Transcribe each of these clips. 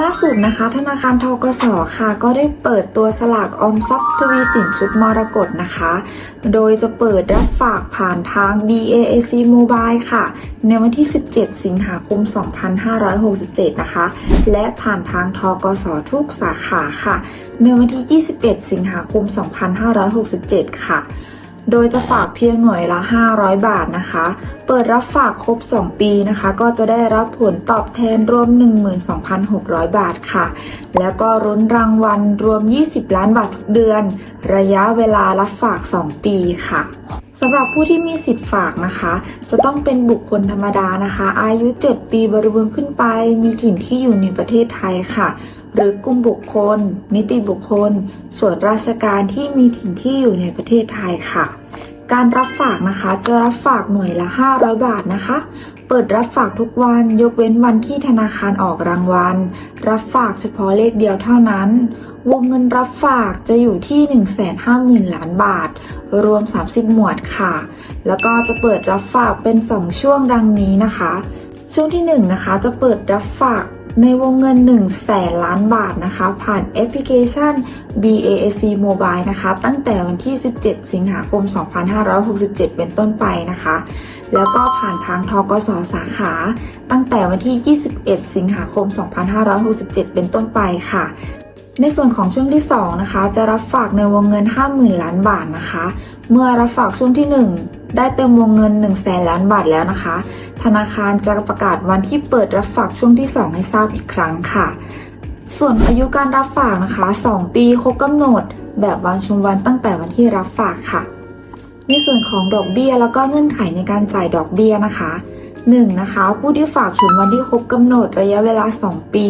ล่าสุดนะคะ ธนาคารทกสค่ะ ก็ได้เปิดตัวสลากออมทรัพย์ทวีสินชุดมรกตนะคะ โดยจะเปิดรับฝากผ่านทาง BAAC Mobile ค่ะ ในวันที่ 17 สิงหาคม 2567 นะคะ และผ่านทางทกสทุกสาขาค่ะ ในวันที่ 21 สิงหาคม 2567 ค่ะ โดยจะฝากเพียงหน่วยละ 500 บาทนะคะ เปิดรับฝากครบ 2 ปีนะคะ ก็จะได้รับผลตอบแทนรวม 12,600 บาทค่ะ แล้วก็รุ้นรางวัลรวม 20 ล้านบาททุกเดือน ระยะเวลารับฝาก 2 ปีค่ะำหรับผู้ที่มีสิทธิ์ฝากนะคะ จะต้องเป็นบุคคลธรรมดานะคะ อายุ 7 ปีบริบูรณ์ขึ้นไป มีถิ่นที่อยู่ในประเทศไทยค่ะ หรือกลุ่มบุคคล นิติบุคคล ส่วนราชการที่มีถิ่นที่อยู่ในประเทศไทยค่ะ การรับฝากนะคะจะรับฝากหน่วยละ 500 บาทนะคะ เปิดรับฝากทุกวันยกเว้นวันที่ธนาคารออกรางวัล รับฝากเฉพาะเลขเดียวเท่านั้น วงเงินรับฝากจะอยู่ที่ 150,000ล้านบาท รวม 30 หมวดค่ะ แล้วก็จะเปิดรับฝากเป็น 2 ช่วงดังนี้นะคะ ช่วงที่1นะคะจะเปิดรับฝาก ในวงเงิน 1 แสนล้านบาทนะคะ ผ่านแอปพลิเคชัน BAC Mobile นะคะ ตั้งแต่วันที่ 17 สิงหาคม 2567 เป็นต้นไปนะคะ แล้วก็ผ่านทางทกสสาขา ตั้งแต่วันที่ 21 สิงหาคม 2567 เป็นต้นไปค่ะ ในส่วนของช่วงที่ 2 นะคะ จะรับฝากในวงเงิน 50,000 ล้านบาทนะคะ เมื่อรับฝากช่วงที่ 1 ได้เต็มวงเงิน1แสนล้านบาทแล้วนะคะ ธนาคารจะประกาศวันที่เปิดรับฝากช่วงที่ 2 ให้ทราบอีกครั้งค่ะ ส่วนอายุการรับฝากนะคะ 2 ปีครบกำหนด แบบวันชุมวันตั้งแต่วันที่รับฝากค่ะ ในส่วนของดอกเบี้ยแล้วก็เงื่อนไขในการจ่ายดอกเบี้ยนะคะ 1. นะคะ ผู้ที่ฝากถึงวันที่ครบกำหนดระยะเวลา 2 ปี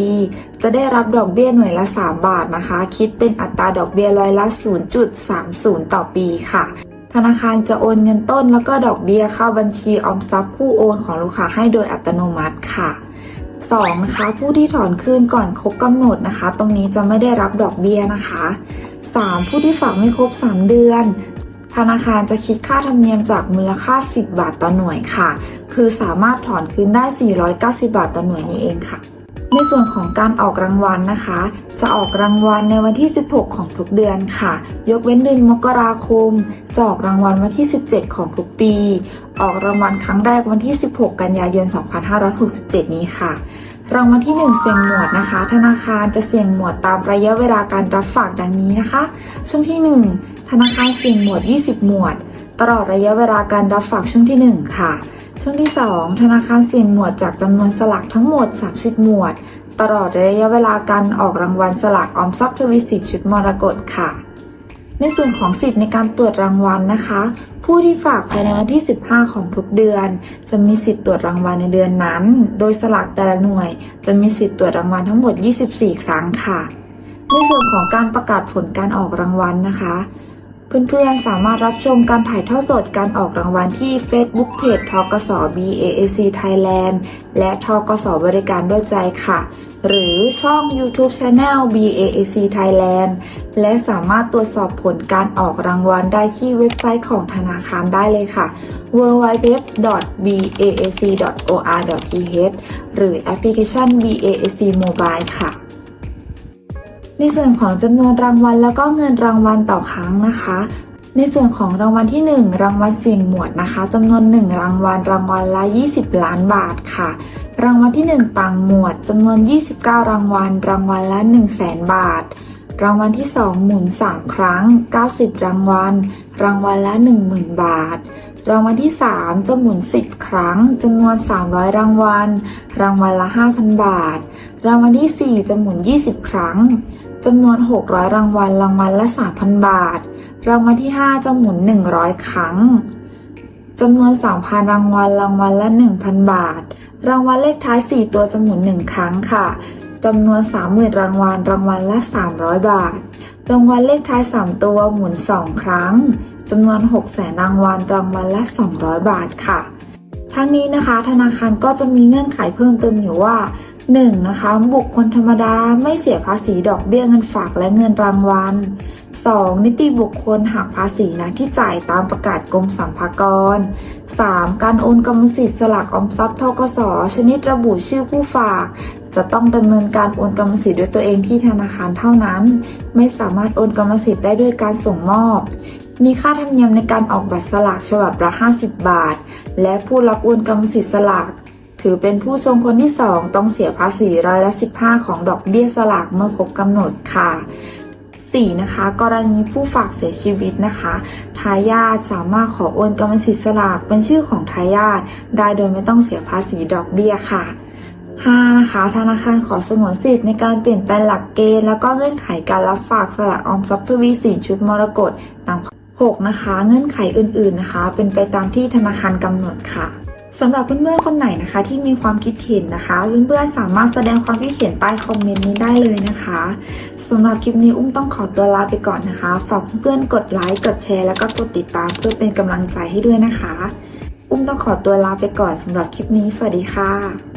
จะได้รับดอกเบี้ยหน่วยละ 3 บาทนะคะ คิดเป็นอัตราดอกเบี้ยร้อยละ 0.30 ต่อปีค่ะ ธนาคารจะโอนเงินต้นแล้วก็ดอกเบี้ยเข้าบัญชีออมทรัพย์ผู้โอนของลูกค้าให้โดยอัตโนมัติค่ะ 2. นะคะผู้ที่ถอนคืนก่อนครบกำหนดนะคะ ตรงนี้จะไม่ได้รับดอกเบี้ยนะคะ 3. ผู้ที่ฝากไม่ครบ 3 เดือน ธนาคารจะคิดค่าธรรมเนียมจากมูลค่า 10 บาทต่อหน่วยค่ะ คือสามารถถอนคืนได้ 490 บาทต่อหน่วยนี้เองค่ะ ในส่วนของการออกรางวัลนะคะ จะออกรางวัลในวันที่ 16 ของทุกเดือนค่ะ ยกเว้นเดือนมกราคมจะออกรางวัลวันที่ 17 ของทุกปี ออกรางวัลครั้งแรกวันที่ 16 กันยายน 2567 นี้ค่ะรางวัลที่ 1 เสี่ยงหมวดนะคะ ธนาคารจะเสี่ยงหมวดตามระยะเวลาการรับฝากดังนี้นะคะ ช่วงที่ 1 ธนาคารเสี่ยงหมวด 20 หมวด ตลอดระยะเวลาการรับฝากช่วงที่ 1 ค่ะ ช่วงที่ 2 ธนาคารเสี่ยงหมวดจากจำนวนสลากทั้งหมด 30 หมวด ตลอดระยะเวลาการออกรางวัลสลากออมทรัพย์ทวีสินชุดมรกตค่ะ ในส่วนของสิทธิ์ในการตรวจรางวัลนะคะ ผู้ที่ฝากภายในวันที่ 15 ของทุกเดือน จะมีสิทธิ์ตรวจรางวัลในเดือนนั้น โดยสลากแต่ละหน่วย จะมีสิทธิ์ตรวจรางวัลทั้งหมด 24 ครั้งค่ะ ในส่วนของการประกาศผลการออกรางวัลนะคะ เพื่อนๆ สามารถรับชมการถ่ายทอดสดการออกรางวัลที่ Facebook Page ทกส BAAC Thailand และทกสบริการด้วยใจค่ะ หรือช่อง YouTube Channel BAAC Thailand และสามารถตรวจสอบผลการออกรางวัลได้ที่เว็บไซต์ของธนาคารได้เลยค่ะ www.bac.or.th หรือแอปพลิเคชัน BAAC Mobile ค่ะ ในส่วนของจำนวนรางวัลแล้วก็เงินรางวัลต่อครั้งนะคะ ในส่วนของรางวัลที่ 1 รางวัลเสี่ยงหมวดนะคะจำนวน 1 รางวัลรางวัลละ 20 ล้านบาทค่ะ รางวัลที่ 1 ต่างหมวดจำนวน 29 รางวัล รางวัลละ 1 0 0 0 0แสนบาท รางวัลที่ 2 หมุน 3 ครั้ง 90 รางวัล รางวัลละ 10,000 บาทรางวัลที่ 3 จะหมุน 10 ครั้งจำนวน 300 รางวัล รางวัลละ 5,000 บาท รางวัลที่ 4 จะหมุน 20 ครั้ง จำนวน 600 รางวัล รางวัลละ 3,000 บาท รางวัลที่ 5 จะหมุน 100 ครั้ง จำนวน3,000 รางวัล รางวัลละ 1,000 บาท รางวัลเลขท้าย 4 ตัวจะหมุน 1 ครั้งค่ะ จำนวน 30,000 รางวัล รางวัลละ 300 บาท รางวัลเลขท้าย 3 ตัวหมุน 2 ครั้ง จำนวน 600,000 รางวัล รางวัลละ 200 บาทค่ะ ทั้งนี้นะคะ ธนาคารก็จะมีเงื่อนไขเพิ่มเติมอยู่ว่า 1. นะคะ บุคคลธรรมดาไม่เสียภาษีดอกเบี้ยเงินฝากและเงินรางวัล 2. นิติบุคคลหักภาษีนะที่จ่ายตามประกาศกรมสรรพากร 3. การโอนกรรมสิทธิ์สลากออมทรัพย์ทกสชนิดระบุชื่อผู้ฝาก จะต้องดำเนินการโอนกรรมสิทธิ์ด้วยตัวเองที่ธนาคารเท่านั้น ไม่สามารถโอนกรรมสิทธิ์ได้ด้วยการส่งมอบ มีค่าธรรมเนียมในการออกบัตรสลากฉบับละ 50 บาท และผู้รับโอนกรรมสิทธิ์สลาก ถือเป็นผู้ทรงคนที่ 2 ต้องเสียภาษีร้อยละ15 ของดอกเบี้ยสลากเมื่อครบกำหนดค่ะ 4. นะคะ กรณีผู้ฝากเสียชีวิตนะคะ ทายาทสามารถขอโอนกรรมสิทธิ์สลากเป็นชื่อของทายาทได้โดยไม่ต้องเสียภาษีดอกเบี้ยค่ะ 5. นะคะ ธนาคารขอสงวนสิทธิ์ในการเปลี่ยนแปลงหลักเกณฑ์แล้วก็เงื่อนไขการรับฝากสลากออมทรัพย์ทวีสินชุดมรกตตาม 6. นะคะ เงื่อนไขอื่นๆนะคะ เป็นไปตามที่ธนาคารกำหนดค่ะ สำหรับเพื่อนๆคนไหนนะคะ ที่มีความคิดเห็นนะคะเพื่อนๆสามารถแสดงความคิดเห็นใต้คอมเมนต์นี้ได้เลยนะคะสำหรับคลิปนี้อุ้มต้องขอตัวลาไปก่อนนะคะ ฝากเพื่อนๆกดไลค์กดแชร์แล้วก็กดติดตามเพื่อเป็นกำลังใจให้ด้วยนะคะ อุ้มต้องขอตัวลาไปก่อนสำหรับคลิปนี้ สวัสดีค่ะ